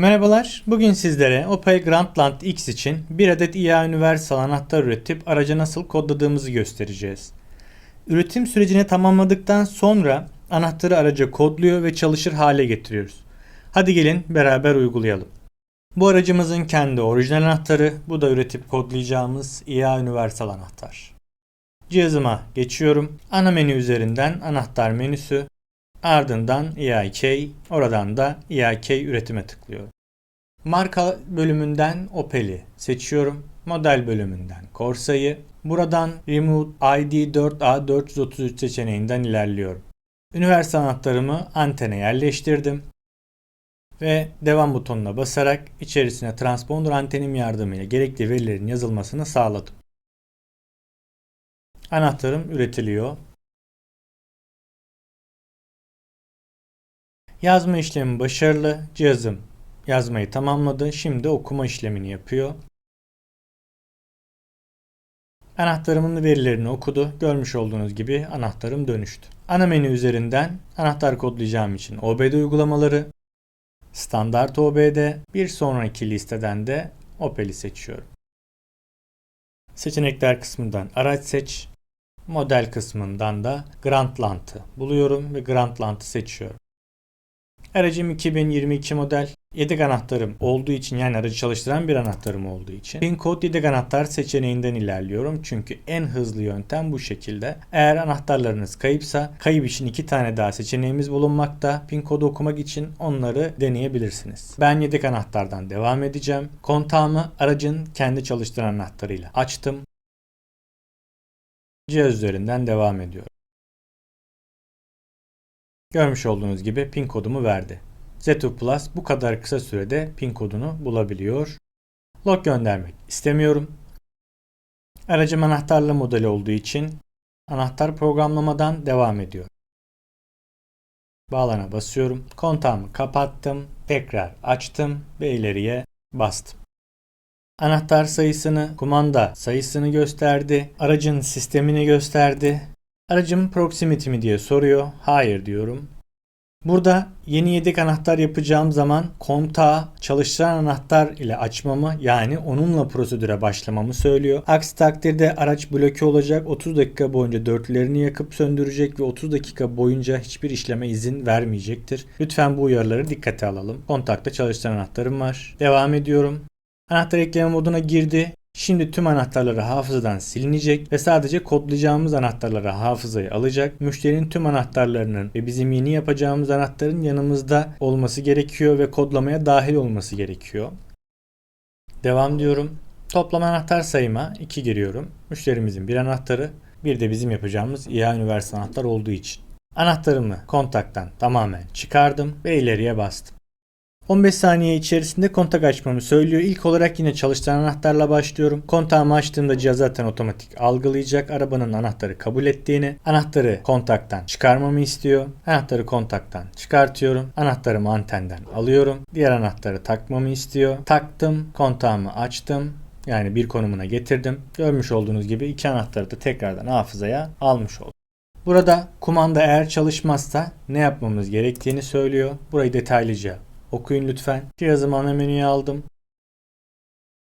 Merhabalar, bugün sizlere Opel Grandland X için bir adet IA Universal anahtar üretip araca nasıl kodladığımızı göstereceğiz. Üretim sürecini tamamladıktan sonra anahtarı araca kodluyor ve çalışır hale getiriyoruz. Hadi gelin beraber uygulayalım. Bu aracımızın kendi orijinal anahtarı, bu da üretip kodlayacağımız IA Universal anahtar. Cihazıma geçiyorum. Ana menü üzerinden anahtar menüsü, Ardından EIK, oradan da EIK üretime tıklıyorum. Marka bölümünden Opel'i seçiyorum. Model bölümünden Corsa'yı. Buradan Remove ID 4A433 seçeneğinden ilerliyorum. Üniversite anahtarımı antene yerleştirdim. Ve devam butonuna basarak içerisine transponder antenim yardımıyla gerekli verilerin yazılmasını sağladım. Anahtarım üretiliyor. Yazma işlemi başarılı. Cihazım yazmayı tamamladı. Şimdi okuma işlemini yapıyor. Anahtarımın verilerini okudu. Görmüş olduğunuz gibi anahtarım dönüştü. Ana menü üzerinden anahtar kodlayacağım için OBD uygulamaları, standart OBD, bir sonraki listeden de Opel'i seçiyorum. Seçenekler kısmından araç seç, model kısmından da Grandland'ı buluyorum ve Grandland'ı seçiyorum. Aracım 2022 model. Yedek anahtarım olduğu için yani aracı çalıştıran bir anahtarım olduğu için pin kod yedek anahtar seçeneğinden ilerliyorum. Çünkü en hızlı yöntem bu şekilde. Eğer anahtarlarınız kayıpsa kayıp için iki tane daha seçeneğimiz bulunmakta. Pin kodu okumak için onları deneyebilirsiniz. Ben yedek anahtardan devam edeceğim. Kontağımı aracın kendi çalıştıran anahtarıyla açtım. Cihaz üzerinden devam ediyorum. Görmüş olduğunuz gibi pin kodumu verdi. Z2 Plus bu kadar kısa sürede pin kodunu bulabiliyor. Log göndermek istemiyorum. Aracım anahtarlı model olduğu için anahtar programlamadan devam ediyor. Bağlana basıyorum. Kontağımı kapattım. Tekrar açtım ve ileriye bastım. Anahtar sayısını, kumanda sayısını gösterdi. Aracın sistemini gösterdi. Aracım proximity mi diye soruyor. Hayır diyorum. Burada yeni yedek anahtar yapacağım zaman kontağı çalıştıran anahtar ile açmamı yani onunla prosedüre başlamamı söylüyor. Aksi takdirde araç bloke olacak 30 dakika boyunca dörtlerini yakıp söndürecek ve 30 dakika boyunca hiçbir işleme izin vermeyecektir. Lütfen bu uyarıları dikkate alalım. Kontakta çalıştıran anahtarım var. Devam ediyorum. Anahtar ekleme moduna girdi. Şimdi tüm anahtarları hafızadan silinecek ve sadece kodlayacağımız anahtarları hafızayı alacak. Müşterinin tüm anahtarlarının ve bizim yeni yapacağımız anahtarın yanımızda olması gerekiyor ve kodlamaya dahil olması gerekiyor. Devam diyorum. Toplam anahtar sayıma 2 giriyorum. Müşterimizin bir anahtarı, bir de bizim yapacağımız IA Universal anahtar olduğu için. Anahtarımı kontaktan tamamen çıkardım ve ileriye bastım. 15 saniye içerisinde kontak açmamı söylüyor. İlk olarak yine çalıştıran anahtarla başlıyorum. Kontağımı açtığımda cihaz zaten otomatik algılayacak. Arabanın anahtarı kabul ettiğini, anahtarı kontaktan çıkarmamı istiyor. Anahtarı kontaktan çıkartıyorum. Anahtarımı antenden alıyorum. Diğer anahtarı takmamı istiyor. Taktım, kontağımı açtım. Yani bir konumuna getirdim. Görmüş olduğunuz gibi iki anahtarı da tekrardan hafızaya almış oldum. Burada kumanda eğer çalışmazsa ne yapmamız gerektiğini söylüyor. Burayı detaylıca Okuyun lütfen. Cihazımı ana menüye aldım.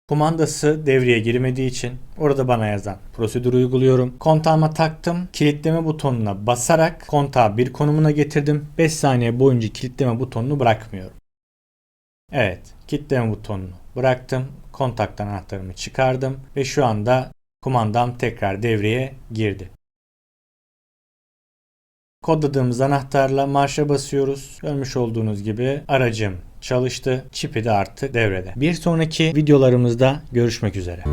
Kumandası devreye girmediği için orada bana yazan prosedürü uyguluyorum. Kontağıma taktım. Kilitleme butonuna basarak kontağı bir konumuna getirdim. 5 saniye boyunca kilitleme butonunu bırakmıyorum. Evet, kilitleme butonunu bıraktım. Kontaktan anahtarımı çıkardım ve şu anda kumandam tekrar devreye girdi. Kodladığımız anahtarla marşa basıyoruz. Görmüş olduğunuz gibi aracım çalıştı. Çipi de artık devrede. Bir sonraki videolarımızda görüşmek üzere.